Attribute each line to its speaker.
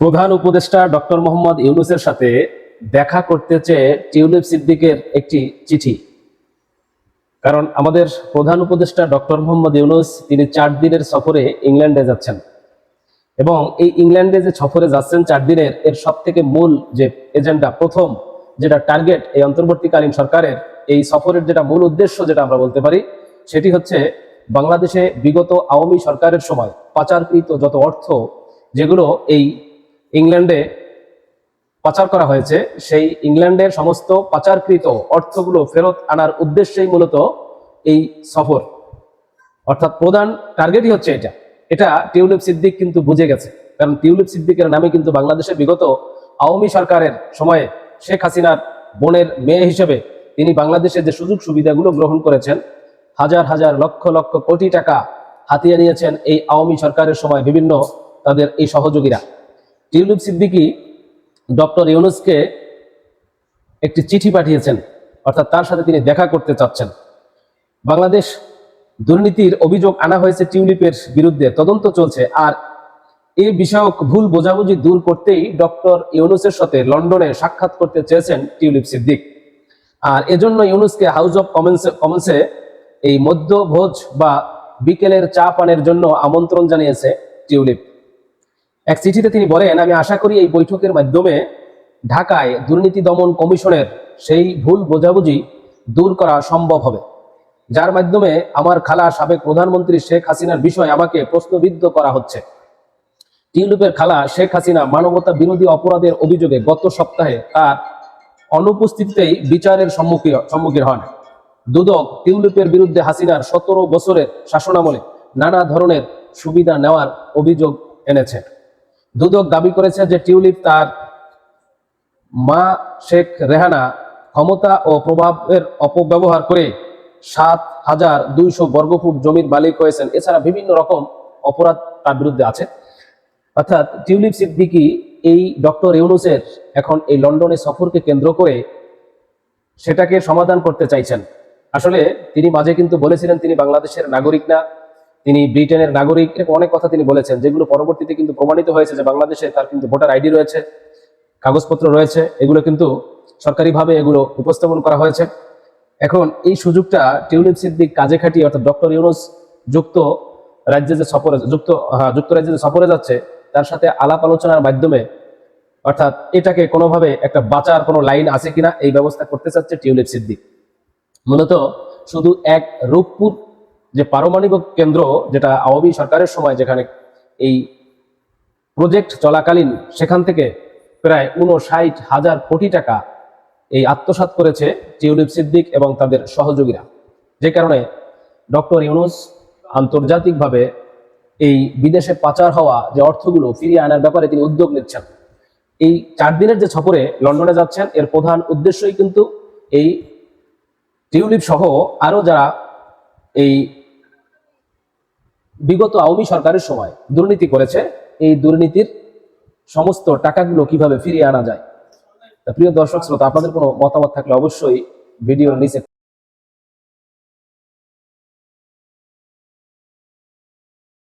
Speaker 1: প্রধান উপদেষ্টা ডক্টর মোহাম্মদ ইউনুসের সাথে দেখা করতে চেয়ে টিউলিপ সিদ্দিকের একটি চিঠি। কারণ আমাদের প্রধান উপদেষ্টা ডক্টর মোহাম্মদ ইউনুস, তিনি চার দিনের সফরে ইংল্যান্ডে যাচ্ছেন। এবং এই ইংল্যান্ডে যে সফরে যাচ্ছেন চার দিনের, এর সব থেকে মূল যে এজেন্ডা, প্রথম যেটা টার্গেট এই অন্তর্বর্তীকালীন সরকারের, এই সফরের যেটা মূল উদ্দেশ্য যেটা আমরা বলতে পারি, সেটি হচ্ছে বাংলাদেশে বিগত আওয়ামী সরকারের সময় পাচারকৃত যত অর্থ, যেগুলো এই ইংল্যান্ডে পাচার করা হয়েছে। সেই ইংল্যান্ডের সমস্ত পাচারকৃত অর্থগুলো ফেরত আনার উদ্দেশ্যেই মূলত এই সফর। অর্থাৎ প্রধান টার্গেটই হচ্ছে এটা। এটা টিউলিপ সিদ্দিক কিন্তু বুঝে গেছে। কারণ টিউলিপ সিদ্দিকের নামে কিন্তু বাংলাদেশে বিগত আওয়ামী সরকারের সময়ে শেখ হাসিনার বোনের মেয়ে হিসেবে তিনি বাংলাদেশে যে সুযোগ সুবিধাগুলো গ্রহণ করেছেন, হাজার হাজার লক্ষ লক্ষ কোটি টাকা হাতিয়ে নিয়েছেন এই আওয়ামী সরকারের সময় বিভিন্ন তাদের এই সহযোগীরা। টিউলিপ সিদ্দিকী ডক্টর ইউনুসকে একটি চিঠি পাঠিয়েছেন, অর্থাৎ তার সাথে তিনি দেখা করতে চাচ্ছেন। বাংলাদেশ দুর্নীতির অভিযোগ আনা হয়েছে টিউলিপের বিরুদ্ধে, তদন্ত চলছে, আর এই বিষয়ক ভুল বোঝাবুঝি দূর করতেই ডক্টর ইউনুসের সাথে লন্ডনে সাক্ষাৎ করতে চেয়েছেন টিউলিপ সিদ্দিক। আর এজন্য ইউনুসকে হাউস অফ কমন্সে কমন্সে এই মধ্যভোজ বা বিকেলের চা পানের জন্য আমন্ত্রণ জানিয়েছে টিউলিপ। এক চিঠিতে তিনি বলেন, আমি আশা করি এই বৈঠকের মাধ্যমে ঢাকায় দুর্নীতি দমন কমিশনের সেই ভুল বোঝাবুঝি দূর করা সম্ভব হবে। যার মাধ্যমে আমার খালা সাবেক প্রধানমন্ত্রী শেখ হাসিনার বিষয়ে আমাকে প্রশ্নবিদ্ধ করা হচ্ছে। টিউলিপের খালা শেখ হাসিনা মানবতা বিরোধী অপরাধের অভিযোগে গত সপ্তাহে তার অনুপস্থিতিতেই বিচারের সম্মুখীন সম্মুখীন হন। দুদক টিউলিপের বিরুদ্ধে হাসিনার সতেরো বছরের শাসনামলে নানা ধরনের সুবিধা নেওয়ার অভিযোগ এনেছে। দুদক দাবি করেছে যে টিউলিপ তার মা শেখ রেহানা ক্ষমতা ও প্রভাবের অপব্যবহার করে সাত হাজার দুইশো বর্গফুট জমির মালিক হয়েছেন। এছাড়া বিভিন্ন রকম অপরাধ তার বিরুদ্ধে আছে। অর্থাৎ টিউলিপ সিদ্দিকি এই ডক্টর ইউনুসের এখন এই লন্ডনে সফরকে কেন্দ্র করে সেটাকে সমাধান করতে চাইছেন। আসলে তিনি মাঝে কিন্তু বলেছিলেন, তিনি বাংলাদেশের নাগরিক না। তিনি ব্রিটেনের নাগরিক, এরকম অনেক কথা তিনি বলেছেন, যেগুলো পরবর্তীতে কিন্তু প্রমাণিত হয়েছে যে বাংলাদেশে তার কিন্তু ভোটার আইডি রয়েছে, কাগজপত্র রয়েছে, এগুলো কিন্তু সরকারিভাবে এগুলো উপস্থাপন করা হয়েছে। এখন এই সুযোগটা টিউলিপ সিদ্দিক কাজে খাটিয়ে অর্থাৎ ডক্টর ইউনুস যুক্ত রাজ্যে যে সফরে, যুক্ত হ্যাঁ যুক্তরাজ্যে যে সফরে যাচ্ছে, তার সাথে আলাপ আলোচনার মাধ্যমে অর্থাৎ এটাকে কোনোভাবে একটা বাঁচার কোনো লাইন আছে কিনা, এই ব্যবস্থা করতে চাচ্ছে টিউলিপ সিদ্দিক। মূলত শুধু এক রূপপুর যে পারমাণবিক কেন্দ্র যেটা আওয়ামী সরকারের সময় যেখানে এই প্রজেক্ট চলাকালীন সেখান থেকে প্রায় উনষাট হাজার কোটি টাকা এই আত্মসাৎ করেছে টিউলিপ সিদ্দিক এবং তাদের সহযোগীরা। যে কারণে ডক্টর ইউনুস আন্তর্জাতিকভাবে এই বিদেশে পাচার হওয়া যে অর্থগুলো ফিরিয়ে আনার ব্যাপারে তিনি উদ্যোগ নিচ্ছেন। এই চার দিনের যে সফরে লন্ডনে যাচ্ছেন, এর প্রধান উদ্দেশ্যই কিন্তু এই টিউলিপ সহ আরও যারা এই বিগত আওয়ামী সরকারের সময় দুর্নীতি করেছে, এই দুর্নীতির সমস্ত টাকাগুলো কীভাবে ফিরিয়ে আনা যায়? প্রিয় দর্শক, শ্রোতা, আপনাদের কোনো মতামত থাকলে অবশ্যই ভিডিওর নিচে